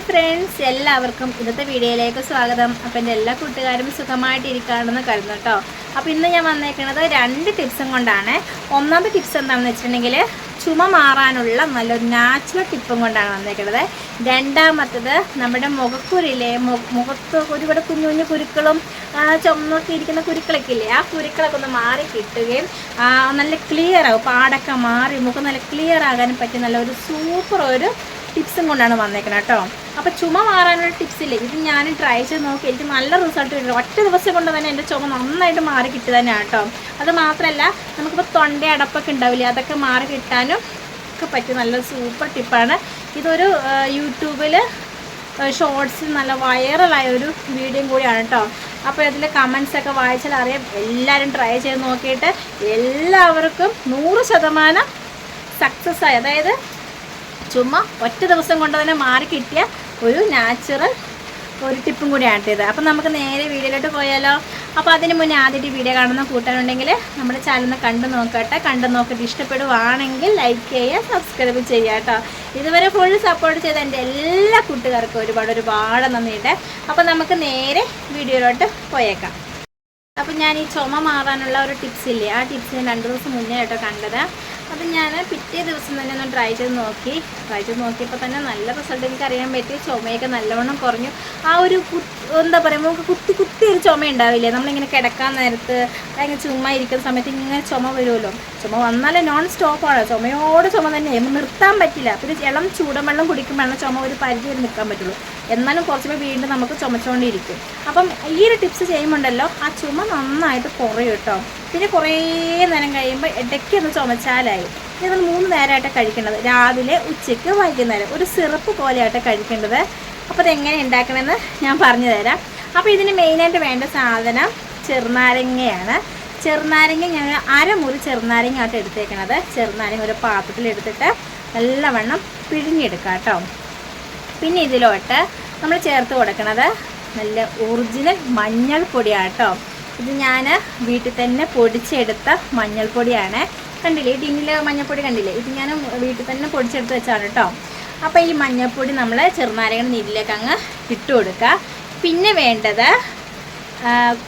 Hi friends എല്ലാവർക്കും ഇന്നത്തെ വീഡിയോയിലേക്ക് സ്വാഗതം. അപ്പം എന്റെ എല്ലാ കൂട്ടുകാരും സുഖമായിട്ടിരിക്കുകയാണെന്ന് കരുതുന്നു കേട്ടോ. അപ്പോൾ ഇന്ന് ഞാൻ വന്നേക്കുന്നത് രണ്ട് ടിപ്സും കൊണ്ടാണ്. ഒന്നാമത്തെ ടിപ്സ് എന്താണെന്ന് വെച്ചിട്ടുണ്ടെങ്കിൽ ചുമ മാറാനുള്ള നല്ലൊരു നാച്ചുറൽ ടിപ്പും കൊണ്ടാണ് വന്നേക്കുന്നത്. രണ്ടാമത്തത് നമ്മുടെ മുഖക്കുരിലെ മുഖത്ത് ഒരുപാട് കുഞ്ഞു കുഞ്ഞു കുരുക്കളും ചുമന്നൊക്കെ ഇരിക്കുന്ന കുരുക്കളൊക്കെ ഇല്ലേ ആ കുരുക്കളൊക്കെ ഒന്ന് മാറി കിട്ടുകയും നല്ല ക്ലിയർ ആവും. പാടൊക്കെ മാറി മുഖം നല്ല ക്ലിയർ ആകാനും പറ്റിയ നല്ലൊരു സൂപ്പർ ഒരു ടിപ്സും കൊണ്ടാണ് വന്നേക്കുന്നത് കേട്ടോ. അപ്പോൾ ചുമ മാറാനുള്ള ടിപ്സ് ഇല്ലേ? ഇത് ഞാൻ ട്രൈ ചെയ്ത് നോക്കി. എനിക്ക് നല്ല റിസൾട്ട് കിട്ടും ഒറ്റ ദിവസം കൊണ്ട് തന്നെ എന്റെ ചുമ നന്നായിട്ട് മാറി കിട്ടി തന്നെയാണ് കേട്ടോ. അത് മാത്രമല്ല നമുക്കിപ്പോൾ തൊണ്ട അടപ്പൊക്കെ ഉണ്ടാവില്ലേ? അതൊക്കെ മാറി കിട്ടാനും ഒക്കെ പറ്റിയ നല്ല സൂപ്പർ ടിപ്പാണ് ഇതൊരു യൂട്യൂബിൽ ഷോർട്സിൽ നല്ല വൈറലായ ഒരു വീഡിയോയും കൂടിയാണ് കേട്ടോ. അപ്പോൾ ഇതിൽ കമൻസൊക്കെ വായിച്ചാൽ അറിയാം. എല്ലാവരും ട്രൈ ചെയ്ത് നോക്കിയിട്ട് എല്ലാവർക്കും നൂറ് ശതമാനം സക്സസ് ആയി. അതായത് ചുമ്മാ ഒറ്റ ദിവസം കൊണ്ട് തന്നെ മാറി കിട്ടിയ ഒരു നാച്ചുറൽ ഒരു ടിപ്പും കൂടിയാണ് ഇത് അപ്പം നമുക്ക് നേരെ വീഡിയോയിലോട്ട് പോയാലോ? അപ്പോൾ അതിന് മുന്നേ ആദ്യമായിട്ട് വീഡിയോ കാണുന്ന കൂട്ടാനുണ്ടെങ്കിൽ നമ്മുടെ ചാനൽ കണ്ടു നോക്കട്ടെ. കണ്ടു നോക്കിയിട്ട് ഇഷ്ടപ്പെടുവാണെങ്കിൽ ലൈക്ക് ചെയ്യുക സബ്സ്ക്രൈബ് ചെയ്യുക കേട്ടോ. ഇതുവരെ ഫുൾ സപ്പോർട്ട് ചെയ്ത എന്റെ എല്ലാ കൂട്ടുകാർക്കും ഒരുപാട് ഒരുപാട് നന്ദിയുണ്ട്. അപ്പോൾ നമുക്ക് നേരെ വീഡിയോയിലോട്ട് പോയേക്കാം. അപ്പം ഞാൻ ഈ ചുമ മാറാനുള്ള ഒരു ടിപ്സ് ഇല്ലേ? ആ ടിപ്സ് രണ്ട് ദിവസം മുന്നേ കേട്ടോ കണ്ടത്. അപ്പം ഞാൻ പിറ്റേ ദിവസം തന്നെ ഒന്ന് ട്രൈ ചെയ്ത് നോക്കി. ട്രൈ ചെയ്ത് നോക്കിയപ്പോൾ തന്നെ നല്ല റിസൾട്ട് എനിക്ക് അറിയാൻ പറ്റി. ചുമയൊക്കെ നല്ലവണ്ണം കുറഞ്ഞു. ആ ഒരു എന്താ പറയുക നമുക്ക് കുത്തി കുത്തി ഒരു ചുമ ഉണ്ടാവില്ലേ? നമ്മളിങ്ങനെ കിടക്കാൻ നേരത്ത് അല്ലെങ്കിൽ ചുമ ഇരിക്കുന്ന സമയത്ത് ഇങ്ങനെ ചുമ വരുമല്ലോ? ചുമ വന്നാലേ നോൺ സ്റ്റോപ്പാണ് ചുമയോട് ചുമ തന്നെ നിർത്താൻ പറ്റില്ല. പിന്നെ ഇളം ചൂടുവെള്ളം കുടിക്കുമ്പോഴാണ് ചുമ ഒരു പരിധി വരെ നിൽക്കാൻ പറ്റുള്ളൂ. എന്നാലും കുറച്ച് വീണ്ടും നമുക്ക് ചുമച്ചുകൊണ്ടിരിക്കും. അപ്പം ഈ ഒരു ടിപ്സ് ചെയ്യുമ്പോണ്ടല്ലോ ആ ചുമ നന്നായിട്ട് കുറയും കേട്ടോ. പിന്നെ കുറേ നേരം കഴിയുമ്പോൾ ഇടയ്ക്ക് ഒന്ന് ചുമച്ചാലായി. ഇത് മൂന്ന് നേരമായിട്ട് കഴിക്കേണ്ടത്. രാവിലെ ഉച്ചയ്ക്ക് വൈകുന്നേരം. ഒരു സിറപ്പ് പോലെയായിട്ട് കഴിക്കേണ്ടത്. അപ്പോൾ അതെങ്ങനെ ഉണ്ടാക്കണമെന്ന് ഞാൻ പറഞ്ഞു തരാം. അപ്പോൾ ഇതിന് മെയിനായിട്ട് വേണ്ട സാധനം ചെറുനാരങ്ങയാണ്. ചെറുനാരങ്ങ ഞാൻ അരമുറി ചെറുനാരങ്ങ ആയിട്ട് എടുത്തേക്കണത്. ചെറുനാരങ്ങ ഒരു പാത്രത്തിൽ എടുത്തിട്ട് നല്ലവണ്ണം പിഴിഞ്ഞെടുക്കാം കേട്ടോ. പിന്നെ ഇതിലോട്ട് നമ്മൾ ചേർത്ത് കൊടുക്കണത് നല്ല ഒറിജിനൽ മഞ്ഞൾപ്പൊടിയാണ് കേട്ടോ ഇത് ഞാൻ വീട്ടിൽ തന്നെ പൊടിച്ചെടുത്ത മഞ്ഞൾപ്പൊടിയാണ്. കണ്ടില്ലേ? ഈ ടിന്നിൽ മഞ്ഞൾപ്പൊടി കണ്ടില്ലേ? ഇത് ഞാൻ വീട്ടിൽ തന്നെ പൊടിച്ചെടുത്ത് വെച്ചാണ് കേട്ടോ അപ്പോൾ ഈ മഞ്ഞൾപ്പൊടി നമ്മൾ ചെറുനാരങ്ങൾ നീരിലേക്ക് അങ്ങ് ഇട്ട് കൊടുക്കുക പിന്നെ വേണ്ടത്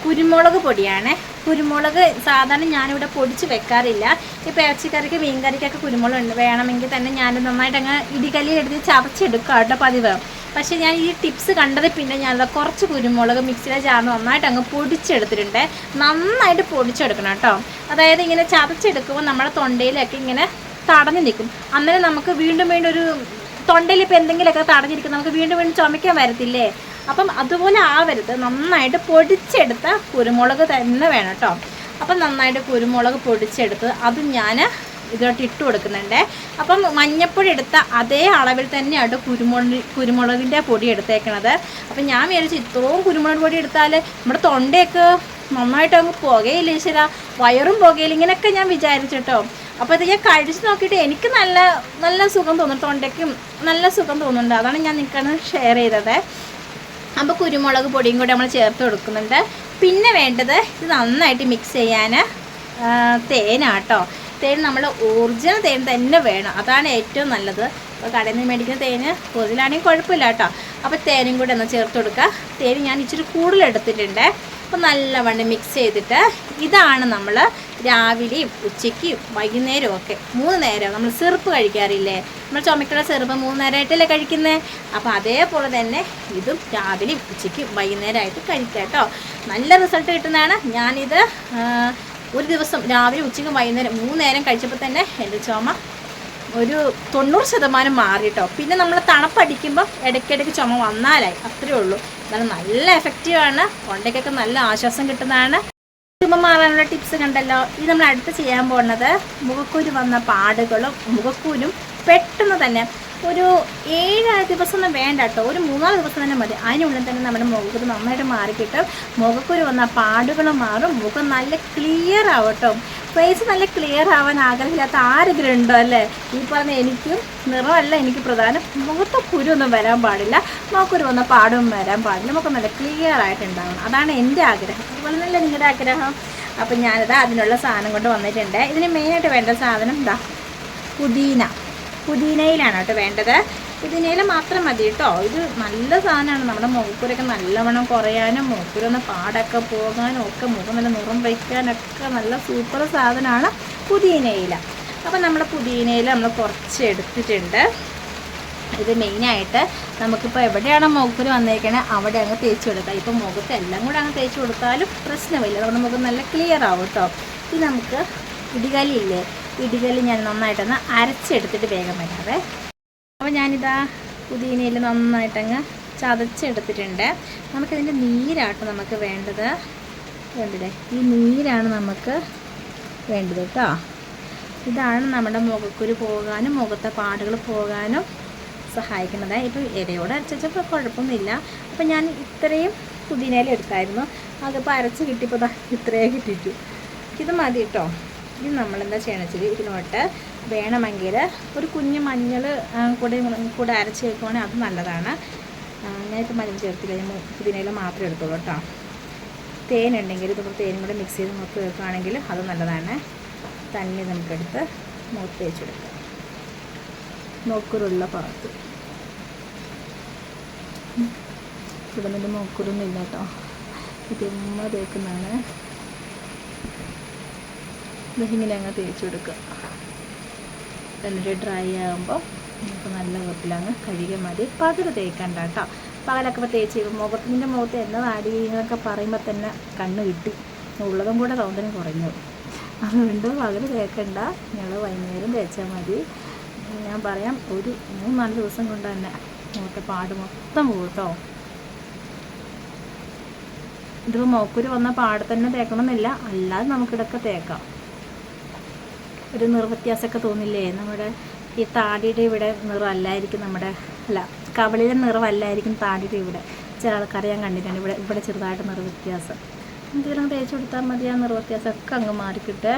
കുരുമുളക് പൊടിയാണ്. കുരുമുളക് സാധാരണ ഞാനിവിടെ പൊടിച്ച് വെക്കാറില്ല. ഇപ്പോൾ ഇറച്ചിക്കറിക്ക് മീൻകറിക്കൊക്കെ കുരുമുളക് ഉണ്ട്. വേണമെങ്കിൽ തന്നെ ഞാൻ നന്നായിട്ട് അങ്ങ് ഇടികല്ലിൽ എടുത്ത് ചതച്ചെടുക്കുക കേട്ടോ പതിവ്. പക്ഷേ ഞാൻ ഈ ടിപ്സ് കണ്ടത് പിന്നെ ദാ കുറച്ച് കുരുമുളക് മിക്സിയിലെ ചാർന്ന് നന്നായിട്ട് അങ്ങ് പൊടിച്ചെടുത്തിട്ടുണ്ട്. നന്നായിട്ട് പൊടിച്ചെടുക്കണം കേട്ടോ. അതായത് ഇങ്ങനെ ചതച്ചെടുക്കുമ്പോൾ നമ്മുടെ തൊണ്ടയിലൊക്കെ ഇങ്ങനെ തടഞ്ഞു നിൽക്കും. അന്നേരം നമുക്ക് വീണ്ടും വീണ്ടും ഒരു തൊണ്ടയിൽ ഇപ്പോൾ എന്തെങ്കിലുമൊക്കെ തടഞ്ഞിരിക്കും. നമുക്ക് വീണ്ടും വീണ്ടും ചുമയ്ക്കാൻ വരത്തില്ലേ? അപ്പം അതുപോലെ ആവരുത്. നന്നായിട്ട് പൊടിച്ചെടുത്ത കുരുമുളക് തന്നെ വേണം കേട്ടോ. അപ്പം നന്നായിട്ട് കുരുമുളക് പൊടിച്ചെടുത്ത് അത് ഞാൻ ഇതിലോട്ട് ഇട്ട് കൊടുക്കുന്നുണ്ട്. അപ്പം മഞ്ഞപ്പൊടി എടുത്ത അതേ അളവിൽ തന്നെയാണ് കുരുമുളക് കുരുമുളകിന്റെ പൊടി എടുത്തേക്കണത്. അപ്പം ഞാൻ വിചാരിച്ചു ഇത്രയും കുരുമുളക് പൊടി എടുത്താൽ നമ്മുടെ തൊണ്ടയൊക്കെ നന്നായിട്ട് അങ്ങ് പുകയില്ല ഈശ്വര? വയറും പുകയില്ല? ഇങ്ങനെയൊക്കെ ഞാൻ വിചാരിച്ചിട്ടോ. അപ്പോൾ ഇത് ഞാൻ കഴിച്ച് നോക്കിയിട്ട് എനിക്ക് നല്ല നല്ല സുഖം തോന്നുന്നു. തൊണ്ടയ്ക്കും നല്ല സുഖം തോന്നുന്നുണ്ട്. അതാണ് ഞാൻ നിൽക്കുന്നത് ഷെയർ ചെയ്തത്. അപ്പോൾ കുരുമുളക് പൊടിയും കൂടി നമ്മൾ ചേർത്ത് കൊടുക്കുന്നുണ്ട്. പിന്നെ വേണ്ടത് ഇത് നന്നായിട്ട് മിക്സ് ചെയ്യാൻ തേനാട്ടോ. തേൻ നമ്മൾ ഒറിജിനൽ തേൻ തന്നെ വേണം. അതാണ് ഏറ്റവും നല്ലത്. അപ്പോൾ കടയിൽ നിന്ന് മേടിക്കുന്ന തേന് കൂടുതലാണെങ്കിൽ കുഴപ്പമില്ല കേട്ടോ. അപ്പോൾ തേനും കൂടെ ഒന്ന് ചേർത്ത് കൊടുക്കുക. തേൻ ഞാൻ ഇച്ചിരി കൂടുതൽ എടുത്തിട്ടുണ്ട്. അപ്പോൾ നല്ലവണ്ണം മിക്സ് ചെയ്തിട്ട് ഇതാണ് നമ്മൾ രാവിലെയും ഉച്ചയ്ക്കും വൈകുന്നേരവും ഒക്കെ മൂന്ന് നേരം നമ്മൾ സിറപ്പ് കഴിക്കാറില്ലേ? നമ്മൾ ചുമക്കുള്ള സിറപ്പ് മൂന്ന് നേരമായിട്ടല്ലേ കഴിക്കുന്നത് അപ്പോൾ അതേപോലെ തന്നെ ഇതും രാവിലെയും ഉച്ചയ്ക്കും വൈകുന്നേരമായിട്ട് കഴിക്കാം കേട്ടോ. നല്ല റിസൾട്ട് കിട്ടുന്നതാണ്. ഞാനിത് ഒരു ദിവസം രാവിലെ ഉച്ചയ്ക്കും വൈകുന്നേരം മൂന്ന് നേരം കഴിച്ചപ്പോൾ തന്നെ എന്റെ ചുമ ഒരു തൊണ്ണൂറ് ശതമാനം മാറി കേട്ടോ. പിന്നെ നമ്മൾ തണുപ്പടിക്കുമ്പോൾ ഇടയ്ക്കിടയ്ക്ക് ചുമ വന്നാലായി. അത്രയേ ഉള്ളൂ. എന്നാലും നല്ല എഫക്റ്റീവാണ് തൊണ്ടയ്ക്കൊക്കെ നല്ല ആശ്വാസം കിട്ടുന്നതാണ്. ചുമ മാറാനുള്ള ടിപ്സ് കണ്ടല്ലോ. ഇത് നമ്മൾ അടുത്ത് ചെയ്യാൻ പോകുന്നത് മുഖക്കൂര് വന്ന പാടുകളും മുഖക്കൂരും പെട്ടെന്ന് തന്നെ ഒരു ഏഴ് ദിവസം വേണ്ട കേട്ടോ ഒരു മൂന്നാൽ ദിവസം തന്നെ മതി. അതിനുള്ളിൽ തന്നെ നമ്മുടെ മുഖത്ത് നന്നായിട്ട് മാറിക്കിട്ടും മുഖക്കുരു വന്ന പാടുകൾ മാറും. മുഖം നല്ല ക്ലിയർ ആവും കേട്ടോ ഫേസ് നല്ല ക്ലിയർ ആവാൻ ആഗ്രഹമില്ലാത്ത ആരെങ്കിലും ഉണ്ടോ അല്ലേ? ഈ പറഞ്ഞ എനിക്കും നിറമല്ല എനിക്ക് പ്രധാനം മുഖത്ത് കുരുവൊന്നും വരാൻ പാടില്ല. മുഖക്കുരു വന്ന പാടും വരാൻ പാടില്ല. മുഖം നല്ല ക്ലിയർ ആയിട്ടുണ്ടാവണം. അതാണ് എന്റെ ആഗ്രഹം. അതുപോലെ നല്ല നിങ്ങളുടെ ആഗ്രഹം? അപ്പം ഞാനിത് അതിനുള്ള സാധനം കൊണ്ട് വന്നിട്ടുണ്ട്. ഇതിന് മെയിനായിട്ട് വേണ്ട സാധനം എന്താ പുതിന. പുതിനയിലാണ് കേട്ടോ വേണ്ടത്. പുതിനയില മാത്രം മതി കേട്ടോ. ഇത് നല്ല സാധനമാണ്. നമ്മുടെ മുഖക്കുരൊക്കെ നല്ലവണ്ണം കുറയാനും മുഖക്കുരൊന്ന് പാടൊക്കെ പോകാനും ഒക്കെ മുഖം നല്ല നിറം വയ്ക്കാനൊക്കെ നല്ല സൂപ്പർ സാധനമാണ് പുതിനയില. അപ്പം നമ്മുടെ പുതിനയില നമ്മൾ കുറച്ച് എടുത്തിട്ടുണ്ട്. ഇത് മെയിനായിട്ട് നമുക്കിപ്പോൾ എവിടെയാണ് മുഖക്കുരു വന്നേക്കണേ? അവിടെ അങ്ങ് തേച്ച് കൊടുക്കാം. ഇപ്പം മുഖത്ത് എല്ലാം കൂടെ അങ്ങ് തേച്ച് കൊടുത്താലും പ്രശ്നമില്ല. നമ്മുടെ മുഖം നല്ല ക്ലിയർ ആവും കേട്ടോ. ഇത് നമുക്ക് ഇടികലി ഇല്ലേ ഇടികലി ഞാൻ നന്നായിട്ടൊന്ന് അരച്ചെടുത്തിട്ട് വേഗം വരാവേ. അപ്പോൾ ഞാനിതാ പുതിയനയിൽ നന്നായിട്ടങ്ങ് ചതച്ചെടുത്തിട്ടുണ്ട്. നമുക്കിതിന്റെ നീരാട്ടോ നമുക്ക് വേണ്ടത്. വേണ്ടതേ ഈ നീരാണ് നമുക്ക് വേണ്ടത് കേട്ടോ. ഇതാണ് നമ്മുടെ മുഖക്കുരു പോകാനും മുഖത്തെ പാടുകൾ പോകാനും സഹായിക്കുന്നത്. ഇപ്പോൾ ഇരയോടെ അരച്ചപ്പോൾ കുഴപ്പമൊന്നുമില്ല. അപ്പോൾ ഞാൻ ഇത്രയും പുതിനയില എടുത്തായിരുന്നു. അതിപ്പോൾ അരച്ച് കിട്ടിയപ്പോൾ ഇത്രയേ കിട്ടിയിട്ടു. ഇത് മതി കേട്ടോ. ഇത് നമ്മളെന്താ ചെയ്യണം വെച്ചാൽ ഇതിനോട്ട് വേണമെങ്കിൽ ഒരു കുഞ്ഞ് മഞ്ഞൾ കൂടെ കൂടെ അരച്ച് വെക്കുവാണെങ്കിൽ അത് നല്ലതാണ്. ഞാനിപ്പോൾ മഞ്ഞൾ ചേർത്തില്ല ഞാൻ പുതിനയിൽ മാത്രമേ എടുത്തുള്ളൂ കേട്ടോ. തേൻ ഉണ്ടെങ്കിൽ ഇതുപോലെ തേനും കൂടെ മിക്സ് ചെയ്ത് മുഖത്ത് വെക്കുകയാണെങ്കിൽ അത് നല്ലതാണ്. തന്നെ നമുക്കെടുത്ത് മുഖത്ത് വെച്ചെടുക്കാം. മൂക്കുരുള്ള ഭാഗത്ത്. ഇവിടെ നിന്ന് മൂക്കുരൊന്നും ഇല്ല കേട്ടോ. ഇത് തേക്കുന്നതാണ്. ഇതിങ്ങനെ അങ്ങ് തേച്ച് കൊടുക്കുക എന്നിട്ട് ഡ്രൈ ആകുമ്പോൾ നമുക്ക് നല്ല വിധത്തിലങ്ങ് കഴുകിയ മതി. പതിര് തേക്കണ്ട കേട്ടോ. പകലൊക്കെ തേച്ച് മുഖത്തിന്റെ മുഖത്ത് എന്നതാടി എന്നൊക്കെ പറയുമ്പോൾ തന്നെ കണ്ണ് കിട്ടി. ഉള്ളതും കൂടെ സൗന്ദര്യം കുറഞ്ഞു. അതുകൊണ്ട് പകൽ തേക്കണ്ട. ഞങ്ങൾ വൈകുന്നേരം തേച്ചാൽ മതി. ഞാൻ പറയാം ഒരു മൂന്ന് നാല് ദിവസം കൊണ്ട് തന്നെ മുഖത്തെ പാട് മൊത്തം പോട്ടോ. കേട്ടോ ഇതിപ്പോൾ മോക്കൂര് വന്ന പാട് തന്നെ തേക്കണമെന്നില്ല. അല്ലാതെ നമുക്കിതൊക്കെ തേക്കാം. ഒരു നിറവ്യത്യാസമൊക്കെ തോന്നില്ലേ? നമ്മുടെ ഈ താടിയുടെ ഇവിടെ നിറമല്ലായിരിക്കും നമ്മുടെ അല്ല കവളിലെ നിറമല്ലായിരിക്കും താടിയുടെ ഇവിടെ. ചില ആൾക്കാരെ ഞാൻ കണ്ടിട്ടുണ്ട്. ഇവിടെ ഇവിടെ ചെറുതായിട്ട് നിറവ്യത്യാസം എന്തെങ്കിലും തേച്ച് കൊടുത്താൽ മതി. ആ നിറവ്യത്യാസമൊക്കെ അങ്ങ് മാറിക്കിട്ടെ.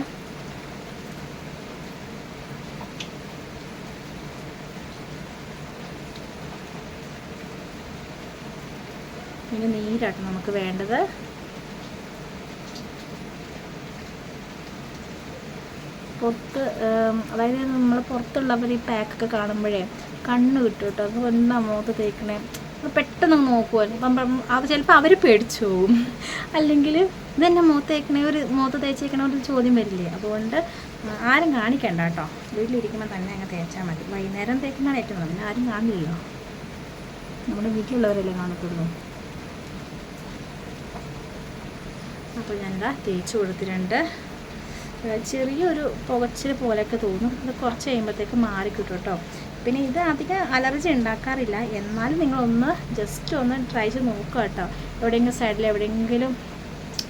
ഇനി നീരാട്ടോ നമുക്ക് വേണ്ടത്. പുറത്ത് അതായത് നമ്മൾ പുറത്തുള്ളവർ ഈ പാക്കൊക്കെ കാണുമ്പോഴേ കണ്ണ് കിട്ടും കേട്ടോ അപ്പോൾ എന്താ മുഖത്ത് തേക്കണേ? പെട്ടെന്ന് നോക്കുമല്ലോ അപ്പം അത് ചിലപ്പോൾ അവർ പേടിച്ചു പോകും അല്ലെങ്കിൽ ഇതെന്നെ മുഖത്ത് തേക്കണേ ഒരു മുഖത്ത് തേച്ചേക്കണ ഒരു ചോദ്യം വരില്ലേ? അതുകൊണ്ട് ആരും കാണിക്കണ്ട കേട്ടോ വീട്ടിലിരിക്കുമ്പോൾ തന്നെ അങ്ങ് തേച്ചാൽ മതി. വൈകുന്നേരം തേക്കുന്നതാണ് ഏറ്റവും നല്ലത്. ആരും കാണില്ലല്ലോ. നമ്മുടെ വീട്ടിലുള്ളവരല്ലേ കാണത്തുള്ളൂ. അപ്പോൾ ഞാനിതാ തേച്ച് കൊടുത്തിട്ടുണ്ട്. ചെറിയൊരു പുകച്ചിൽ പോലെയൊക്കെ തോന്നും. അത് കുറച്ച് കഴിയുമ്പോഴത്തേക്ക് മാറിക്കിട്ടും കേട്ടോ പിന്നെ ഇത് അധികം അലർജി ഉണ്ടാക്കാറില്ല. എന്നാലും നിങ്ങളൊന്ന് ജസ്റ്റ് ഒന്ന് ട്രൈ ചെയ്ത് നോക്കുക കേട്ടോ. എവിടെയെങ്കിലും സൈഡിൽ എവിടെയെങ്കിലും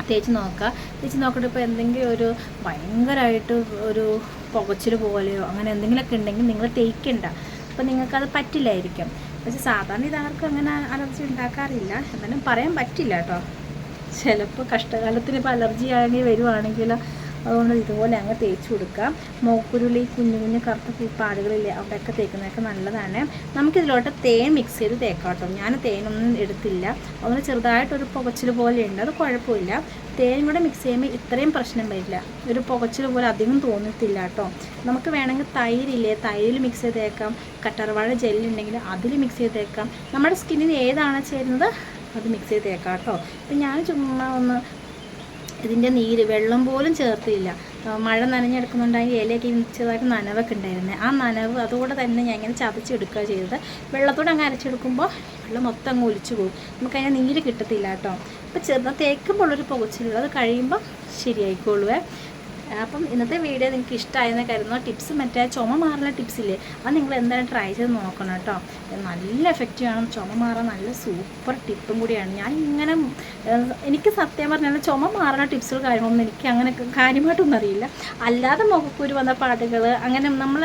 തേച്ച് നോക്കുക. തേച്ച് നോക്കിയിട്ട് ഇപ്പോൾ എന്തെങ്കിലും ഒരു ഭയങ്കരമായിട്ട് ഒരു പുകച്ചിൽ പോലെയോ അങ്ങനെ എന്തെങ്കിലുമൊക്കെ ഉണ്ടെങ്കിൽ നിങ്ങൾ തേക്കണ്ട. അപ്പോൾ നിങ്ങൾക്കത് പറ്റില്ലായിരിക്കും. പക്ഷെ സാധാരണ ഇതാർക്കും അങ്ങനെ അലർജി ഉണ്ടാക്കാറില്ല. എന്നാലും പറയാൻ പറ്റില്ല കേട്ടോ. ചിലപ്പോൾ കഷ്ടകാലത്തിന് ഇപ്പോൾ അലർജി ആണെങ്കിൽ വരുവാണെങ്കിൽ അതുകൊണ്ട് ഇതുപോലെ അങ്ങ് തേച്ച് കൊടുക്കുക മോക്കുരുളി കുഞ്ഞു കുഞ്ഞു കറുത്ത പാടുകളില്ലേ അവിടെയൊക്കെ തേക്കുന്നതൊക്കെ നല്ലതാണ്. നമുക്കിതിലോട്ട് തേൻ മിക്സ് ചെയ്ത് തേക്കാം കേട്ടോ. ഞാൻ തേനൊന്നും എടുത്തില്ല. അതുകൊണ്ട് ചെറുതായിട്ടൊരു പുകച്ചിൽ പോലെ ഉണ്ട് അത് കുഴപ്പമില്ല. തേൻ കൂടെ മിക്സ് ചെയ്യുമ്പോൾ ഇത്രയും പ്രശ്നം വരില്ല. ഒരു പുകച്ചിൽ പോലെ അധികം തോന്നത്തില്ല കേട്ടോ. നമുക്ക് വേണമെങ്കിൽ തൈരില്ലേ തൈരിൽ മിക്സ് ചെയ്ത് തേക്കാം. കട്ടർവാഴ ജെല്ലുണ്ടെങ്കിൽ അതിൽ മിക്സ് ചെയ്ത് തേക്കാം. നമ്മുടെ സ്കിന്നിന് ഏതാണ് ചേരുന്നത്? അത് മിക്സ് ചെയ്ത് തേക്കാം കേട്ടോ. അപ്പം ഞാൻ ചുമ്മാ ഒന്ന് ഇതിന്റെ നീര് വെള്ളം പോലും ചേർത്തില്ല. മഴ നനഞ്ഞെടുക്കുന്നുണ്ടെങ്കിൽ ഇലയൊക്കെ ചെറുതായിട്ട് നനവൊക്കെ ഉണ്ടായിരുന്നത് ആ നനവ് അതുകൂടെ തന്നെ ഞാൻ ഇങ്ങനെ ചതച്ചെടുക്കുക ചെയ്തത്. വെള്ളത്തോടെ അങ്ങ് അരച്ചെടുക്കുമ്പോൾ വെള്ളം മൊത്തം അങ്ങ് ഒലിച്ചു പോകും. നമുക്ക് അതിന് നീര് കിട്ടത്തില്ല കേട്ടോ. അപ്പോൾ ചെറുതായി തേക്കുമ്പോൾ ഉള്ളൊരു പുകച്ചിലുള്ളത് കഴിയുമ്പോൾ ശരിയായിക്കോളുവേ. അപ്പം ഇന്നത്തെ വീഡിയോ നിങ്ങൾക്ക് ഇഷ്ടമായെന്ന് കരുതുന്നു. ടിപ്സ് മറ്റേ ചുമ മാറുന്ന ടിപ്സ് ഇല്ലേ? അത് നിങ്ങൾ എന്തായാലും ട്രൈ ചെയ്ത് നോക്കണം കേട്ടോ. നല്ല ആണ് ചുമ മാറാൻ നല്ല സൂപ്പർ ടിപ്പും കൂടിയാണ്. ഞാൻ ഇങ്ങനെ എനിക്ക് സത്യം പറഞ്ഞാൽ ചുമ മാറുന്ന ടിപ്സുകൾ കാര്യങ്ങളൊന്നും എനിക്ക് അങ്ങനെ കാര്യമായിട്ടൊന്നും അറിയില്ല. അല്ലാതെ മുഖക്കുരു വന്ന പാട്ടുകൾ അങ്ങനെ നമ്മൾ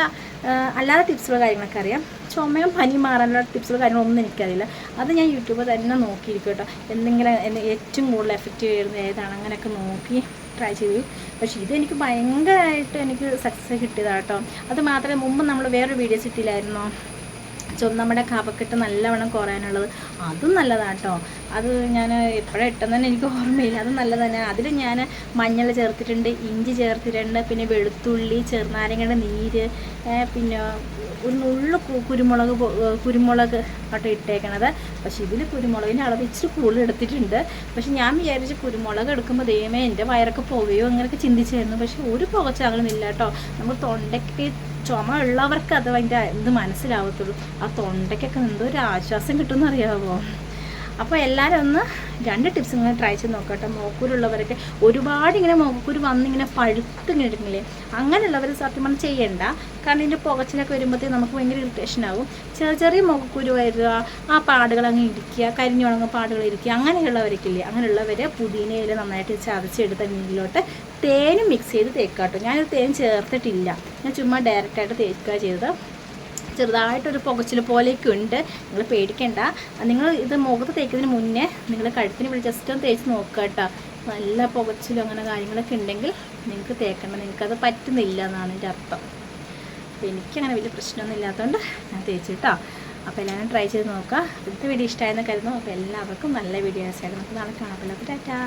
അല്ലാതെ ടിപ്സുകൾ കാര്യങ്ങളൊക്കെ അറിയാം. ചുമയും പനി മാറാനുള്ള ടിപ്സുകൾ കാര്യങ്ങളൊന്നും എനിക്കറിയില്ല. അത് ഞാൻ യൂട്യൂബിൽ തന്നെ നോക്കിയിരിക്കും കേട്ടോ. എന്തെങ്കിലും ഏറ്റവും കൂടുതൽ എഫക്റ്റീവ് ആയിരുന്നു ഏതാണ്? അങ്ങനെയൊക്കെ നോക്കി ട്രൈ ചെയ്തു. പക്ഷേ ഇതെനിക്ക് ഭയങ്കരമായിട്ട് എനിക്ക് സക്സസ് കിട്ടിയതാണ് കേട്ടോ. അത് മാത്രമേ മുമ്പ് നമ്മൾ വേറൊരു വീഡിയോസ് ഇട്ടില്ലായിരുന്നോ? ചൊന്നമ്മുടെ നമ്മുടെ കഫക്കെട്ട് നല്ലവണ്ണം കുറയാനുള്ളത് അതും നല്ലതാട്ടോ അത് ഞാൻ എപ്പോഴാണ് ഇട്ടെന്ന് എനിക്ക് ഓർമ്മയില്ല. അത് നല്ലതാണ് അതിൽ ഞാൻ മഞ്ഞൾ ചേർത്തിട്ടുണ്ട് ഇഞ്ചി ചേർത്തിട്ടുണ്ട് പിന്നെ വെളുത്തുള്ളി ചെറുനാരങ്ങയുടെ നീര് പിന്നെ ഒരു നുള്ളു കുരുമുളക് കുരുമുളക് ആട്ടോ ഇട്ടേക്കണത്. പക്ഷേ ഇതിൽ കുരുമുളകിന്റെ അളവ് ഇച്ചിരി കൂടുതൽ എടുത്തിട്ടുണ്ട്. പക്ഷെ ഞാൻ വിചാരിച്ച് കുരുമുളക് എടുക്കുമ്പോൾ ദൈവമേ എന്റെ വയറൊക്കെ പോവുകയോ അങ്ങനെയൊക്കെ ചിന്തിച്ചായിരുന്നു പക്ഷെ ഒരു പുകച്ചാകണമെന്നില്ല കേട്ടോ. നമ്മൾ തൊണ്ടയ്ക്ക് ചുമ ഉള്ളവർക്ക് അത് അതിന്റെ ഇത് മനസ്സിലാവത്തുള്ളൂ. ആ തൊണ്ടയ്ക്കൊക്കെ എന്തോ ഒരു ആശ്വാസം കിട്ടുമെന്ന് അറിയാമോ അപ്പോൾ എല്ലാവരും ഒന്ന് രണ്ട് ടിപ്സ് ഇങ്ങനെ ട്രൈ ചെയ്ത് നോക്കട്ടെ. മോക്കൂരുള്ളവരൊക്കെ ഒരുപാട് ഇങ്ങനെ മോക്കൂര് വന്നിങ്ങനെ പഴുത്ത് ഇങ്ങനെ ഇരിക്കില്ലേ അങ്ങനെയുള്ളവർ സത്യം പറഞ്ഞാൽ ചെയ്യണ്ട. കാരണം ഇതിന്റെ പുകച്ചിലൊക്കെ വരുമ്പോഴത്തേക്ക് നമുക്ക് ഭയങ്കര ഇറിറ്റേഷൻ ആവും. ചെറിയ ചെറിയ മുഖക്കുരു വരിക ആ പാടുകൾ അങ്ങ് ഇരിക്കുക കരിഞ്ഞു ഉണങ്ങുന്ന പാടുകൾ ഇരിക്കുക അങ്ങനെയുള്ളവരൊക്കെ അങ്ങനെയുള്ളവർ പുതിനയിൽ നന്നായിട്ട് ചതച്ചെടുത്ത നീരിലോട്ട് തേനും മിക്സ് ചെയ്ത് തേക്കാട്ടോ. ഞാനൊരു തേൻ ചേർത്തിട്ടില്ല. ഞാൻ ചുമ്മാ ഡയറക്റ്റായിട്ട് തേക്കുക ചെയ്തത്. ചെറുതായിട്ടൊരു പുകച്ചിൽ പോലെയൊക്കെ ഉണ്ട് നിങ്ങൾ പേടിക്കേണ്ട. നിങ്ങൾ ഇത് മുഖത്ത് തേക്കുന്നതിന് മുന്നേ നിങ്ങൾ കഴുത്തിന് ഇവിടെ ജസ്റ്റ് ഒന്ന് തേച്ച് നോക്കുക കേട്ടോ. നല്ല പുകച്ചിലും അങ്ങനെ കാര്യങ്ങളൊക്കെ ഉണ്ടെങ്കിൽ നിങ്ങൾക്ക് തേക്കണ്ട. നിങ്ങൾക്കത് പറ്റുന്നില്ല എന്നാണ് എന്റെ അർത്ഥം. അപ്പോൾ എനിക്കങ്ങനെ വലിയ പ്രശ്നമൊന്നും ഇല്ലാത്തതുകൊണ്ട് ഞാൻ തേച്ചു കേട്ടോ. അപ്പോൾ എല്ലാവരും ട്രൈ ചെയ്ത് നോക്കുക. ഇന്നത്തെ വീഡിയോ ഇഷ്ടമായെന്ന് കരുതുന്നു. അപ്പോൾ എല്ലാവർക്കും നല്ല വീഡിയോസ് ആയിരുന്നു. നമുക്ക് നാളെ കാണാം. അപ്പോൾ ടാറ്റാ.